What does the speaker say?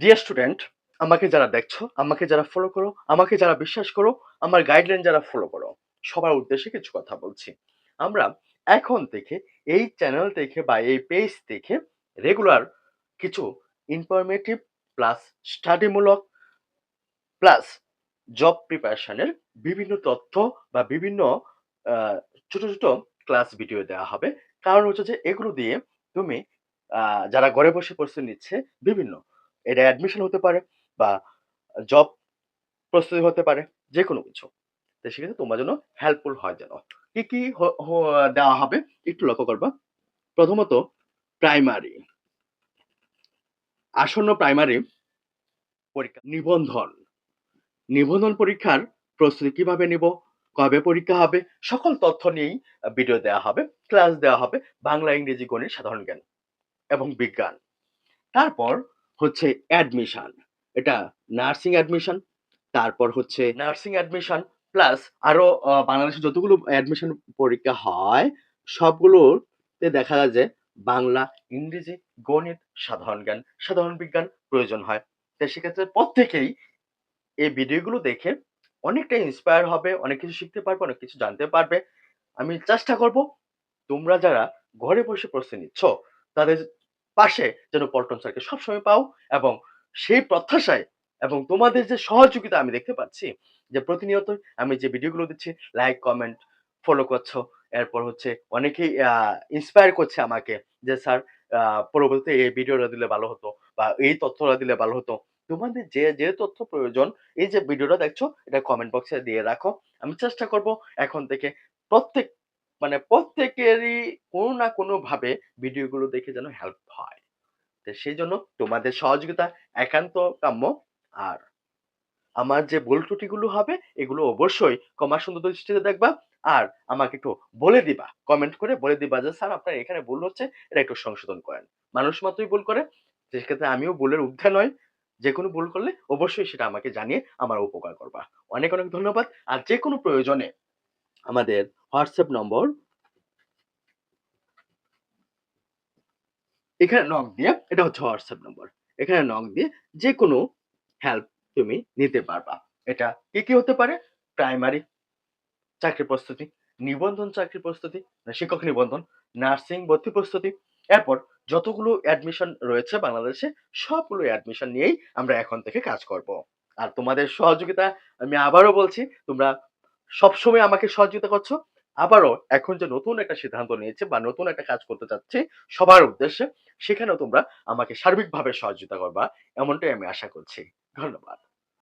Dear student আমাকে যারা দেখছ, আমাকে যারা ফলো করো, আমাকে যারা বিশ্বাস করো, আমার গাইডলাইন যারা ফলো করো, সবার উদ্দেশ্যে কিছু কথা বলছি। আমরা এখন থেকে এই চ্যানেল থেকে বা এই পেজ থেকে রেগুলার কিছু ইনফরমেটিভ প্লাস স্টাডিমূলক প্লাস জব প্রিপারেশনের বিভিন্ন তথ্য বা বিভিন্ন ছোট ছোট ক্লাস ভিডিও দেওয়া হবে। কারণ হচ্ছে যে এগুলো দিয়ে তুমি যারা ঘরে বসে প্রস্তুতি নিচ্ছে, বিভিন্ন এটা অ্যাডমিশন হতে পারে বা জব প্রস্তুতি হতে পারে যে কোনো কিছু। তো সেক্ষেত্রে তোমার জন্য হেল্পফুল হয় যেন। কি কি দেওয়া হবে একটু লক্ষ্য করবা। প্রথমত প্রাইমারি আসন্ন প্রাইমারি পরীক্ষা, নিবন্ধন। নিবন্ধন পরীক্ষার প্রস্তুতি কীভাবে নিব, কবে পরীক্ষা হবে, সকল তথ্য নিয়েই ভিডিও দেওয়া হবে ক্লাস দেওয়া হবে বাংলা, ইংরেজি, গণিত, সাধারণ জ্ঞান এবং বিজ্ঞান। তারপর হচ্ছে অ্যাডমিশন এটা নার্সিং অ্যাডমিশন তারপর হচ্ছে নার্সিং অ্যাডমিশন প্লাস আরও আহ, বাংলাদেশে যতগুলো অ্যাডমিশন পরীক্ষা হয় সবগুলোতে দেখা যায় যে বাংলা ইংরেজি গণিত সাধারণ জ্ঞান সাধারণ বিজ্ঞান প্রয়োজন হয়। তো সেক্ষেত্রে প্রত্যেকেই এই ভিডিওগুলো দেখে অনেকটা ইন্সপায়ার হবে অনেক কিছু শিখতে পারবে অনেক কিছু জানতে পারবে। আমি চেষ্টা করব তোমরা যারা ঘরে বসে প্রশ্ন নিচ্ছ তাদের পাশে যেন পল্টন স্যারকে সবসময় পাও এবং সেই প্রত্যাশায় এবং তোমাদের যে সহযোগিতা আমি দেখতে পাচ্ছি, যে প্রতিনিয়ত আমি যে ভিডিওগুলো দিচ্ছি লাইক কমেন্ট ফলো করছ, এরপর হচ্ছে অনেকেই ইন্সপায়ার করছে আমাকে যে স্যার পরবর্তীতে এই ভিডিওটা দিলে ভালো হতো বা এই তথ্যটা দিলে ভালো হতো। তোমাদের যে যে তথ্য প্রয়োজন, এই যে ভিডিওটা দেখছ, এটা কমেন্ট বক্সে দিয়ে রাখো। আমি চেষ্টা করব এখন থেকে প্রত্যেক মানে প্রত্যেকেরই কোনো না কোনো ভাবে ভিডিওগুলো দেখে যেন হেল্প হয়। তো সেই জন্য তোমাদের সহযোগিতা একান্ত কাম্য। আর আমার যে ভুল ত্রুটিগুলো হবে, এগুলো অবশ্যই ক্ষমা সুন্দর দৃষ্টিতে দেখবা। আর আমাকে একটু বলে দিবা কমেন্ট করে বলে দিবা যে, স্যার, আপনার এখানে ভুল হচ্ছে, এটা একটু সংশোধন করেন। মানুষ মাত্রই ভুল করে, সেক্ষেত্রে আমিও ভুলের ঊর্ধ্বে নয় যে কোনো ভুল করলে অবশ্যই সেটা আমাকে জানিয়ে আমার উপকার করবা। অনেক অনেক ধন্যবাদ। আর যে কোনো প্রয়োজনে আমাদের হোয়াটসঅ্যাপ নম্বর। এখানে নক দিয়ে এটা হচ্ছে হোয়াটসঅ্যাপ নম্বর। এখানে নক দিয়ে যে কোনো হেল্প তুমি নিতে পারবা। এটা কি কি হতে পারে? প্রাইমারি চাকরি প্রস্তুতি, নিবন্ধন চাকরি প্রস্তুতি, শিক্ষক নিবন্ধন নার্সিং ভর্তি প্রস্তুতি। এরপর যতগুলো অ্যাডমিশন রয়েছে বাংলাদেশে, সবগুলো অ্যাডমিশন নিয়েই আমরা এখন থেকে কাজ করব। আর তোমাদের সহযোগিতা আমি আবারও বলছি, তোমরা সবসময় আমাকে সহযোগিতা করছ। আবারও এখন যে নতুন একটা সিদ্ধান্ত নিয়েছে বা নতুন একটা কাজ করতে চাচ্ছি সবার উদ্দেশ্যে, সেখানেও তোমরা আমাকে সার্বিকভাবে সহযোগিতা করবা, এমনটাই আমি আশা করছি। ধন্যবাদ।